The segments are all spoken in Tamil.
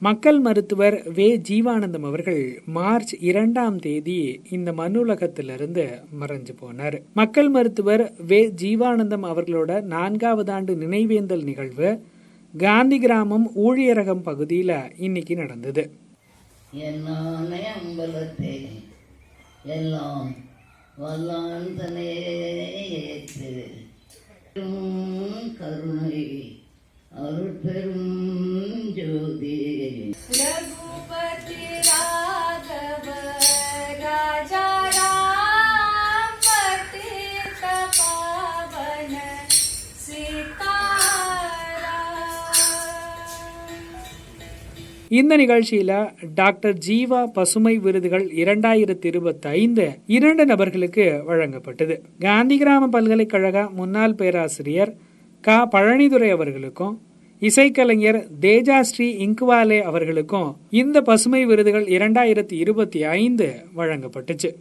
மக்கள் மருத்துவர் வே. ஜீவானந்தம் அவர்கள் மார்ச் இரண்டாம் தேதி இந்த மண்ணுலகத்திலிருந்து மறைஞ்சு போனார். மக்கள் மருத்துவர் வே. ஜீவானந்தம் அவர்களோட நான்காவது ஆண்டு நினைவேந்தல் நிகழ்வு காந்தி கிராமம் ஊழியரகம் பகுதியில் இன்னைக்கு நடந்தது. எல்லாம் வல்லான் இந்த நிகழ்ச்சியில டாக்டர் ஜீவா பசுமை விருதுகள் இரண்டாயிரத்தி இருபத்தி ஐந்து இரண்டு நபர்களுக்கு வழங்கப்பட்டது. காந்தி கிராம பல்கலைக்கழக முன்னாள் பேராசிரியர் க. பழனிதுரை அவர்களுக்கும் இசைக்கலைஞர் தேஜாஸ்ரீ இங்குவாலே அவர்களுக்கும் இந்த பசுமை விருதுகள் இரண்டாயிரத்தி இருபத்தி ஐந்து வழங்கப்பட்டுச்சு.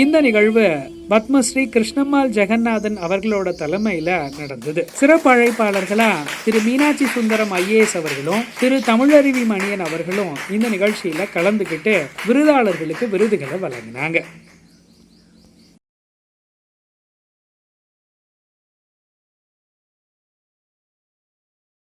இந்த நிகழ்வு பத்மஸ்ரீ கிருஷ்ணம்மாள் ஜெகநாதன் அவர்களோட தலைமையில நடந்தது. சிறப்பு அழைப்பாளர்களா திரு மீனாட்சி சுந்தரம் ஐஏஎஸ் அவர்களும் திரு தமிழருவி மணியன் அவர்களும் இந்த நிகழ்ச்சியில கலந்துக்கிட்டு விருதாளர்களுக்கு விருதுகளை வழங்கினாங்க.